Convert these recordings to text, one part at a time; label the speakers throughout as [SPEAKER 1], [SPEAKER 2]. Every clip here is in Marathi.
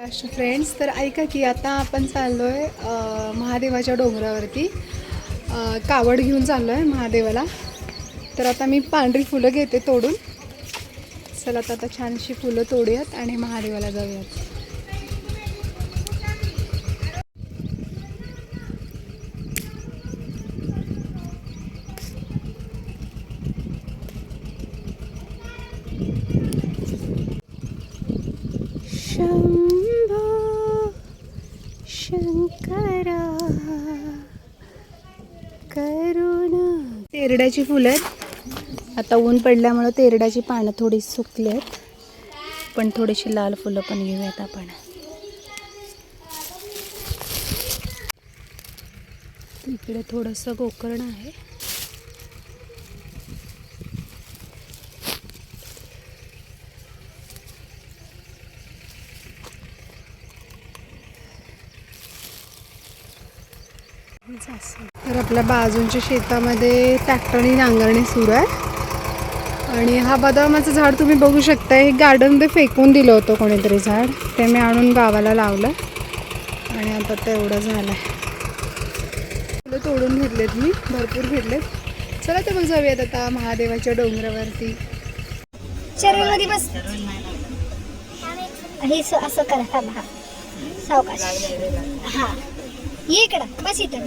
[SPEAKER 1] राष्ट्र फ्रेंड्स तर ऐका की आता आपण चाललो आहे महादेवाच्या डोंगरावरती. कावड घेऊन चाललो आहे महादेवाला. तर आता मी पांढरी फुलं घेते तोडून. चला आता आता छानशी फुलं तोडूयात आणि महादेवाला जाऊयात. तेरड्याची फुलं आहेत. आता ऊन पडल्यामुळं तेरड्याची पानं थोडी सुकली आहेत. पण थोडीशी लाल फुलं पण घेऊयात आपण. इकडे थोडंसं गोकर्ण आहे तर आपल्या बाजूंच्या शेतामध्ये ट्रॅक्टरनी नांगरणी सुरू आहे. आणि हा बदामाचं झाड तुम्ही बघू शकता हे गार्डनमध्ये फेकून दिलं होतं कोणीतरी झाड. ते मी आणून गावाला लावलं. आणि आता ते एवढं झालं आहे फुलं तोडून घेतलेत मी. भरपूर घेतलेत. चला तर मग जाऊयात आता महादेवाच्या डोंगरावरती.
[SPEAKER 2] बस. हे असं करा हा. सावकाश. हा. ये इकडं. बस इथं.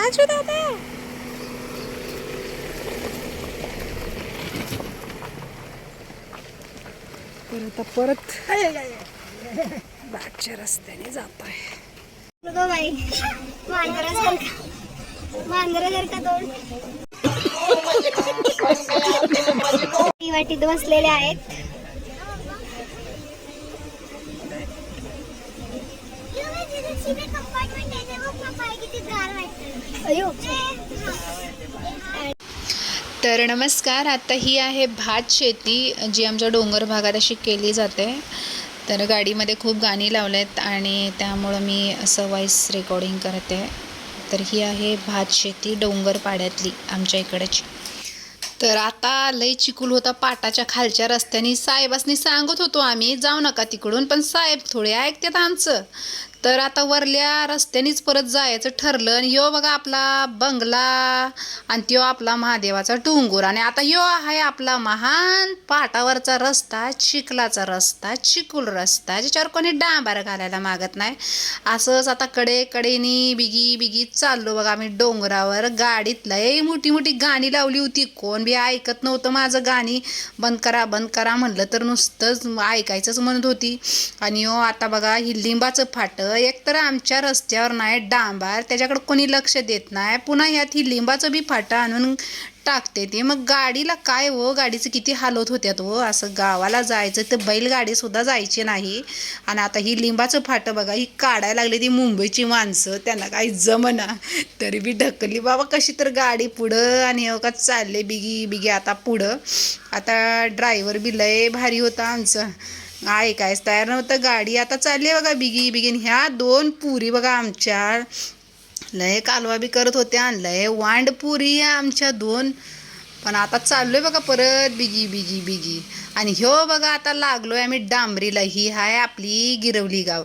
[SPEAKER 1] आजू दादा तर आता परत. बॅकच्या रस्त्याने जात आहे
[SPEAKER 2] गो बाई मांजरासारखा मांजरासारखा दोन वाटीत बसलेले आहेत.
[SPEAKER 3] तर नमस्कार आता ही आहे भात शेती जी आमच्या डोंगर भागात अशी केली जाते. तर गाडीमध्ये खूप गाणी लावलेत आहेत आणि त्यामुळं मी असं व्हॉईस रेकॉर्डिंग करते. तर ही आहे भात शेती डोंगर पाड्यातली आमच्या इकडची. तर आता लय चिकूल होता पाटाच्या खालच्या रस्त्याने. साहेबासनी सांगत होतो आम्ही जाऊ नका तिकडून पण साहेब थोडे ऐकतात आमचं. तर आता वरल्या रस्त्यानेच परत जायचं ठरलं आणि यो बघा आपला बंगला आणि त्यो आपला महादेवाचा डोंगर. आणि आता यो आहे आपला महान पाटावरचा रस्ता चिखलाचा रस्ता चिकूल रस्ता ज्याच्यावर कोणी डांबार घालायला मागत नाही. असंच आता कडे कडेनी बिगी बिगी चाललो बघा आम्ही डोंगरावर. गाडीत लय मोठी मोठी गाणी लावली होती. कोण बी ऐकत नव्हतं माझं गाणी. बंद करा बंद करा म्हणलं तर नुसतंच ऐकायचंच म्हणत होती. आणि यो आता बघा ही लिंबाचं फाटं एक तर आमच्या रस्त्यावर नाही डांबार त्याच्याकडे कोणी लक्ष देत नाही पुन्हा ह्यात ही लिंबाचं बी फाटं आणून टाकते ते. मग गाडीला काय हो? गाडीचं किती हालत होत्यात हो? असं गावाला जायचं तर बैलगाडीसुद्धा जायची नाही. आणि आता ही लिंबाचं फाटं बघा ही काढायला लागली ती मुंबईची माणसं त्यांना काही जमना. तरी बी ढकलली बाबा कशी तर गाडी पुढं आणि हो का चालले बिगी बिगी आता पुढं. आता ड्रायव्हर बी लय भारी होता आमचं. ऐकायच तयार नव्हतं. गाडी आता चालली आहे बघा बिगी बिगीन. ह्या दोन पुरी बघा आमच्या. लय कालवा बी करत होत्या आणि लय वांड पुरी आहे आमच्या दोन. पण आता चाललो आहे बघा परत बिगी बिगी बिगी. आणि ह्यो बघा आता लागलो आहे आम्ही डांबरीला. ही हाय आपली गिरवली गाव.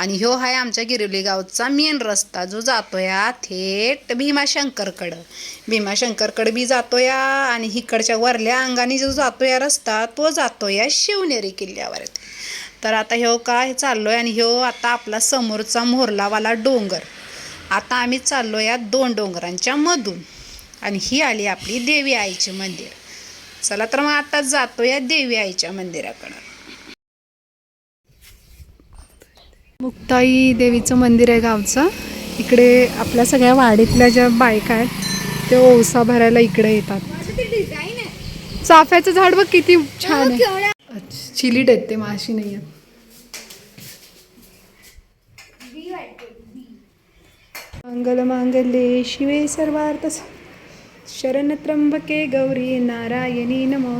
[SPEAKER 3] आणि ह्यो हाय आमच्या गिरवली गावचा मेन रस्ता जो जातोया थेट भीमाशंकरकडं. भीमाशंकरकडं बी जातोया आणि इकडच्या वरल्या अंगाने जो जातो या रस्ता तो जातो या शिवनेरी किल्ल्यावर तर आता ह्यो काय चाललोय आणि ह्यो आता आपला समोरचा मोरलावाला डोंगर. आता आम्ही चाललो या दोन डोंगरांच्या मधून. आणि ही आली आपली देवी आईचे मंदिर. चला तर मग आता जातो या देवी आईच्या मंदिराकडं.
[SPEAKER 1] मुक्ताई देवीचं मंदिर आहे गावचं. इकडे आपल्या सगळ्या वाडीतल्या ज्या बायका आहेत ते ओसा भरायला इकडे येतात. चाफ्याचं झाड बघ किती छान आहे. चिलीट आहेत ते माशी नाही आहेत. मंगल मांगल्ये शिवे सर्वार्थ शरण त्र्यंबके गौरी नारायणी नमो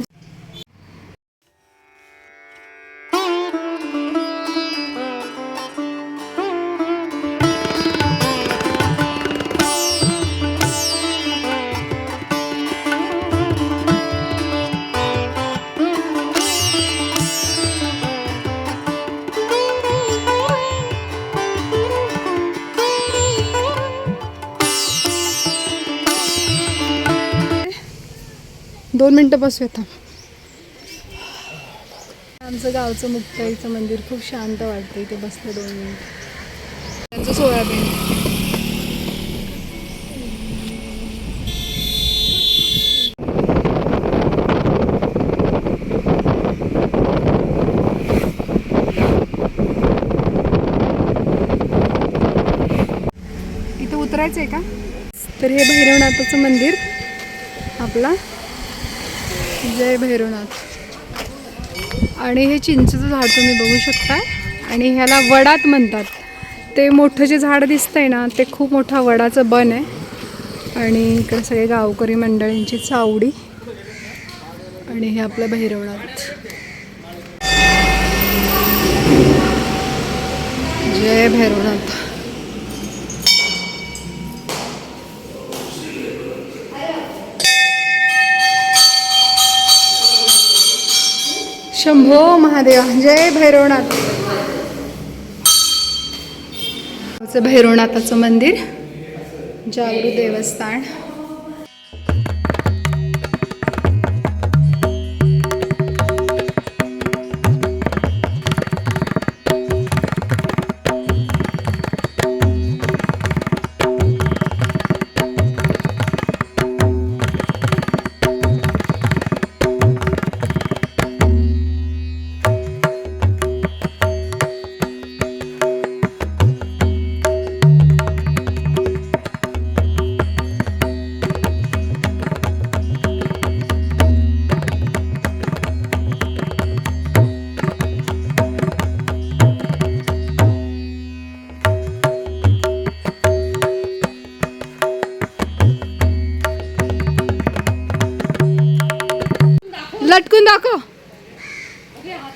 [SPEAKER 1] दोन मिनटं बसूया थांब. आमचं गावचं मुक्ताईचं मंदिर खूप शांत वाटतं इथे बसलं दोन मिनिट. त्यांचं सोयाबीन इथं उतरायचं आहे का? तर हे भैरवनाथाचं मंदिर आपला जय भैरवनाथ. आणि हे चिंचेचं झाड तुम्ही बघू शकता आणि ह्याला वडात म्हणतात. ते मोठं जे झाड दिसतंय ना ते खूप मोठा वडाचं बन आहे. आणि इकडे सगळे गावकरी मंडळींची चावडी. आणि हे आपलं भैरवनाथ. जय भैरवनाथ. महादेव जय भैरवनाथ भैरवनाथाचं मंदिर जागृत देवस्थान.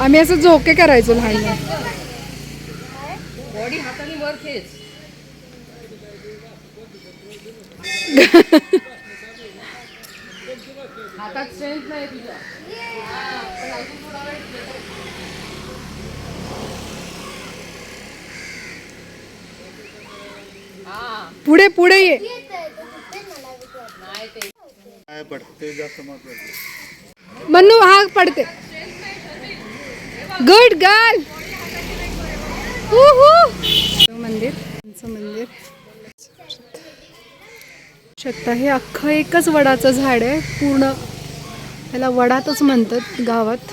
[SPEAKER 1] आम्ही असं झोके करायचो लहान
[SPEAKER 4] बॉडी हाताने वर खेच. हातात स्ट्रेंथ नाही तुझ्या.
[SPEAKER 1] पुढे पुढे ये.
[SPEAKER 5] पडते जास्त महत्वाचं?
[SPEAKER 1] हा पडते. गुड गर्ल मंदिर त्यांचं मंदिर. शकता हे अख्खं एकच वडाचं झाड आहे पूर्ण. त्याला वडातच म्हणतात गावात.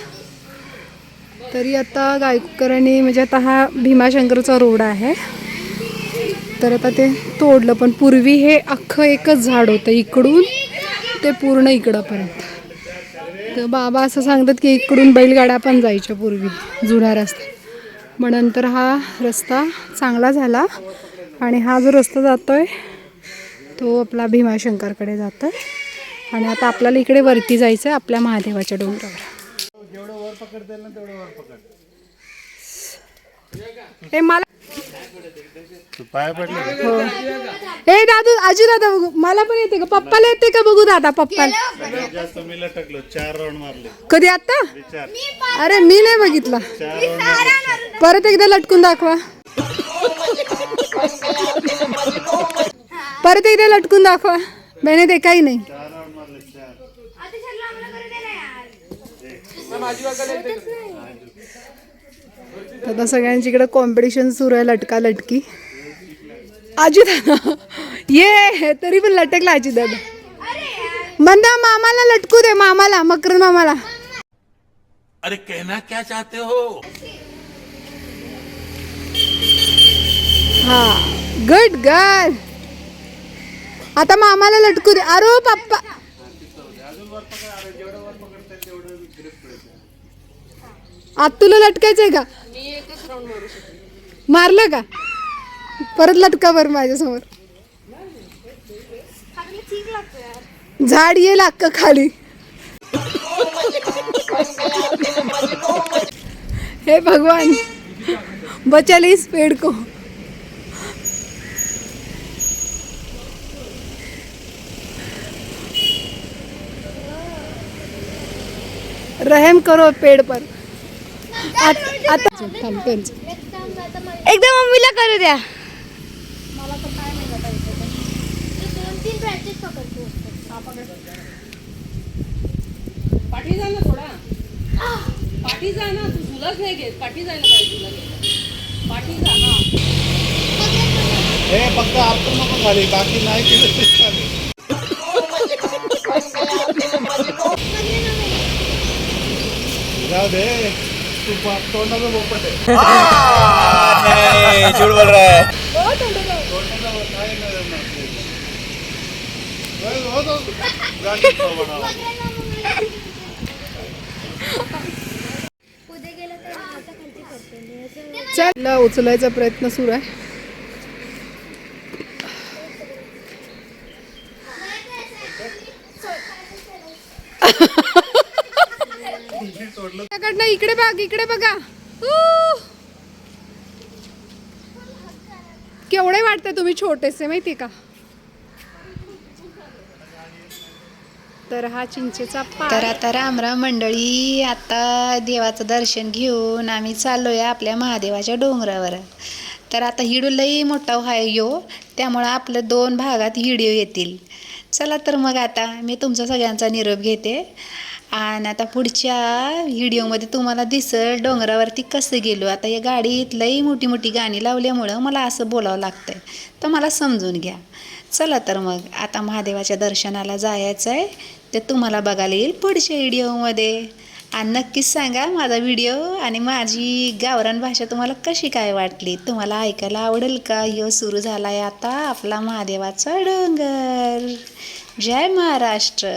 [SPEAKER 1] तरी आता गायकरांनी म्हणजे आता हा भीमाशंकरचा रोड आहे. तर आता ते तोडलं पण पूर्वी हे अख्खं एकच झाड होतं इकडून ते पूर्ण इकडंपर्यंत. तर बाबा असं सांगतात की इकडून बैलगाड्या पण जायच्या पूर्वी जुन्या रस्ता. मग नंतर हा रस्ता चांगला झाला आणि हा जो रस्ता जातोय तो आपला भीमाशंकरकडे जातोय. आणि आता आपल्याला इकडे वरती जायचं आहे आपल्या महादेवाच्या डोंगरावर. हे मला हो. हे दादू आजी दादा बघू मला पण येते का? पप्पाला येते का? बघू दादा पप्पाला.
[SPEAKER 5] सगळ्यात जास्त मी लटकलो चार राऊंड मारले.
[SPEAKER 1] कधी आता अरे मी नाही बघितला. परत एकदा लटकून दाखवा. परत एकदा लटकून दाखवा. बहिणी ते काही नाही.
[SPEAKER 5] चार राऊंड मारले चार.
[SPEAKER 1] आता सगळ्यांची इकडे कॉम्पिटिशन सुरू आहे लटका लटकी. अजित ये तरी पण लटकला अजित दादा मंदा मामाला लटकू दे मामाला मकर मामाला.
[SPEAKER 6] अरे कहना क्या चाहते हो?
[SPEAKER 1] हा गुड गर्ल आता मामाला लटकू दे. अरे पप्पा. आता तुला लटकायचंय का? मारलं का? परत लटका बर माझ्यासमोर. झाड येईल अक्क खाली. हे भगवान बचा इस पेड़ को. रहम करो पेड़ पर. आत-.
[SPEAKER 2] एकदा मम्मीला करू द्या.
[SPEAKER 4] पाठी जा ना थोडा. पाठी जा ना तू तुलाच नाही घेत. पाठी जायला पाहिजे तुला. पाठी जा हा.
[SPEAKER 5] हे फक्त आपण नको खाली बाकी नाही केलं चालेल. जाऊ दे. बोपट आहे
[SPEAKER 6] झूठ बोल रहा है
[SPEAKER 1] चल उचलायचा प्रयत्न सुरू आहे. त्याकडनं इकडे बघ इकडे बघा. केवढे वाटते तुम्ही छोटेसे माहिती का? तर हा चिंचेचा
[SPEAKER 3] तर
[SPEAKER 1] पार
[SPEAKER 3] आता रामराम मंडळी आता देवाचं दर्शन घेऊन आम्ही चाललोय आपल्या महादेवाच्या डोंगरावर. तर आता हिडू लई मोठा आहे यो त्यामुळं आपलं दोन भागात व्हिडिओ येतील. चला तर मग आता मी तुमचा सगळ्यांचा निरोप घेते. आणि आता पुढच्या व्हिडिओमध्ये तुम्हाला दिसल डोंगरावरती कसं गेलो. आता या गाडीत लई मोठी मोठी गाणी लावल्यामुळं मला असं बोलावं लागतं आहे तर मला समजून घ्या. चला तर मग आता महादेवाच्या दर्शनाला जायचं आहे ते तुम्हाला बघायला येईल पुढच्या व्हिडिओमध्ये. आणि नक्कीच सांगा माझा व्हिडिओ आणि माझी गावरान भाषा तुम्हाला कशी काय वाटली? तुम्हाला ऐकायला आवडेल का? यो सुरू झाला आहे आता आपला महादेवाचा डोंगर. जय महाराष्ट्र.